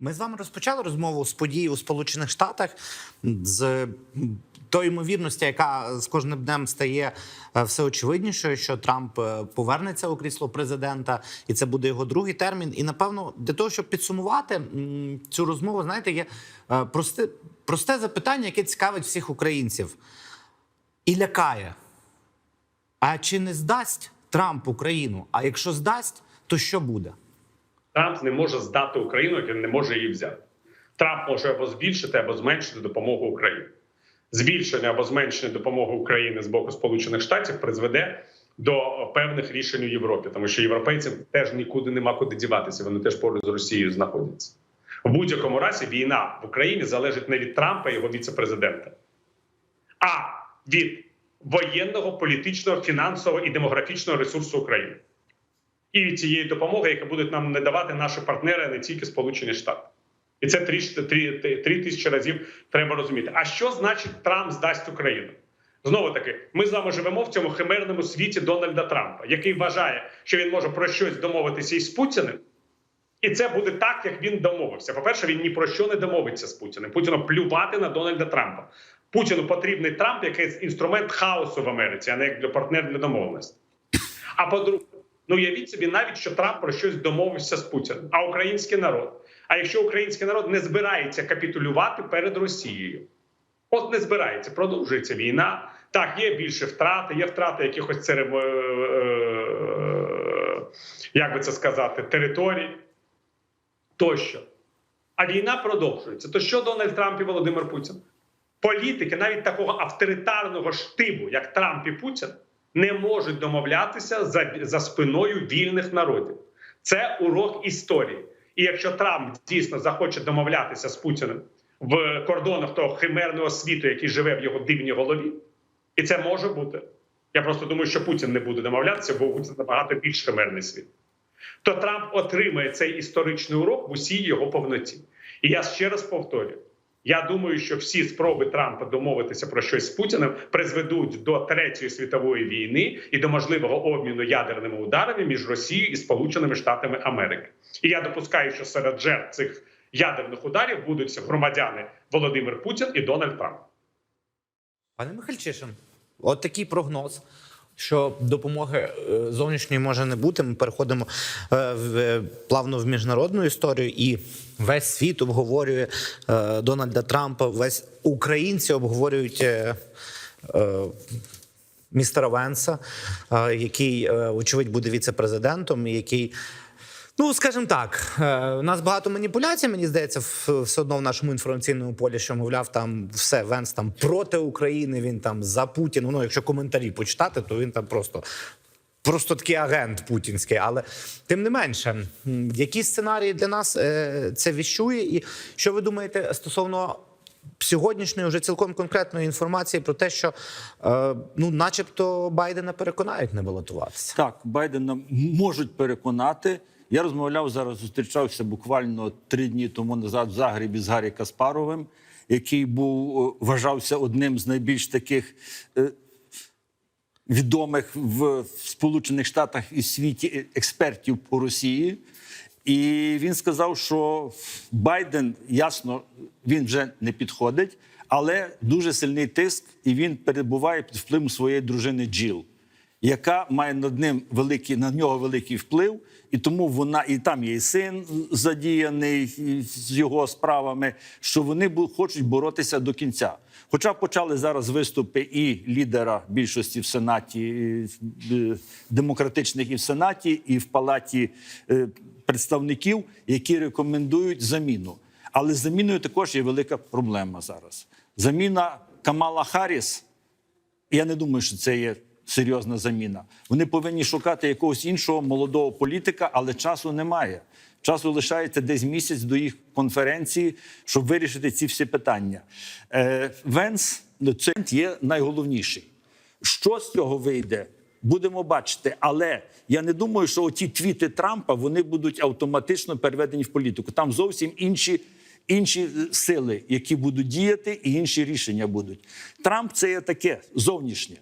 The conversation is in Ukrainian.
Ми з вами розпочали розмову з подій у Сполучених Штатах з тої ймовірності, яка з кожним днем стає е, все очевиднішою, що Трамп е, повернеться у крісло президента, і це буде його другий термін. І напевно, для того, щоб підсумувати цю розмову, знаєте, є е, просте, просте запитання, яке цікавить всіх українців і лякає. А чи не здасть Трамп Україну? А якщо здасть, то що буде? Трамп не може здати Україну, як він не може її взяти. Трамп може або збільшити, або зменшити допомогу Україні. Збільшення або зменшення допомоги України з боку Сполучених Штатів призведе до певних рішень у Європі, тому що європейцям теж нікуди нема куди діватися. Вони теж поруч з Росією знаходяться. В будь-якому разі війна в Україні залежить не від Трампа і його віце-президента, а від воєнного, політичного, фінансового і демографічного ресурсу України і цієї допомоги, яка будуть нам надавати наші партнери, не тільки Сполучені Штати. І це три, три, три тисячі разів треба розуміти. А що значить Трамп здасть Україну? Знову таки, ми з вами живемо в цьому химерному світі Дональда Трампа, який вважає, що він може про щось домовитися із Путіним. І це буде так, як він домовився. По-перше, він ні про що не домовиться з Путіним. Путіну плювати на Дональда Трампа. Путіну потрібний Трамп як інструмент хаосу в Америці, а не як для партнер для домовленості. А по-друге, ну уявіть собі, навіть що Трамп про щось домовився з Путіним, а український народ. А якщо український народ не збирається капітулювати перед Росією, от не збирається, продовжується війна. Так, є більше втрати, є втрати якихось церев... е, як би це сказати, територій тощо. А війна продовжується. То що Дональд Трамп і Володимир Путін? Політики, навіть такого авторитарного штибу, як Трамп і Путін, не можуть домовлятися за, за спиною вільних народів. Це урок історії. І якщо Трамп дійсно захоче домовлятися з Путіним в кордонах того химерного світу, який живе в його дивній голові, і це може бути. Я просто думаю, що Путін не буде домовлятися, бо Путін набагато більш химерний світ. То Трамп отримає цей історичний урок в усій його повноті. І я ще раз повторюю: я думаю, що всі спроби Трампа домовитися про щось з Путіним призведуть до третьої світової війни і до можливого обміну ядерними ударами між Росією і Сполученими Штатами Америки. І я допускаю, що серед жертв цих ядерних ударів будуть громадяни Володимир Путін і Дональд Трамп. Пане Михальчишин, от такий прогноз. Що допомоги е, зовнішньої може не бути. Ми переходимо е, в, е, плавно в міжнародну історію, і весь світ обговорює Дональда Трампа. Весь українці обговорюють містера Венса, який, очевидь, буде віце-президентом, який. Ну, скажімо так, е, у нас багато маніпуляцій. Мені здається, все одно в нашому інформаційному полі, що мовляв, там все Венс там проти України. Він там за Путін. Ну, якщо коментарі почитати, то він там просто. Просто такий агент путінський, але тим не менше, які сценарії для нас е, це віщує, і що ви думаєте стосовно сьогоднішньої вже цілком конкретної інформації про те, що е, ну, начебто, Байдена переконають не балотуватися? Так, Байдена можуть переконати. Я розмовляв зараз, зустрічався буквально три дні тому назад в Загребі з Гаррі Каспаровим, який був е, вважався одним з найбільш таких е, відомих в Сполучених Штатах і світі експертів по Росії. І він сказав, що Байден ясно він вже не підходить, але дуже сильний тиск, і він перебуває під впливом своєї дружини Джіл, яка має над ним великий на нього великий вплив, і тому вона і там є і син задіяний з його справами, що вони хочуть боротися до кінця. Хоча почали зараз виступи і лідера більшості в сенаті е, демократичних і в сенаті, і в палаті е, представників, які рекомендують заміну. Але з заміною також є велика проблема зараз. Заміна Камала Харріс я не думаю, що це є серйозна заміна. Вони повинні шукати якогось іншого молодого політика, але часу немає. Часу лишається десь місяць до їх конференції, щоб вирішити ці всі питання. Е, Венс ну, це є найголовніший. Що з цього вийде? Будемо бачити, але я не думаю, що оті твіти Трампа вони будуть автоматично переведені в політику. Там зовсім інші інші сили, які будуть діяти, і інші рішення будуть. Трамп це є таке зовнішнє.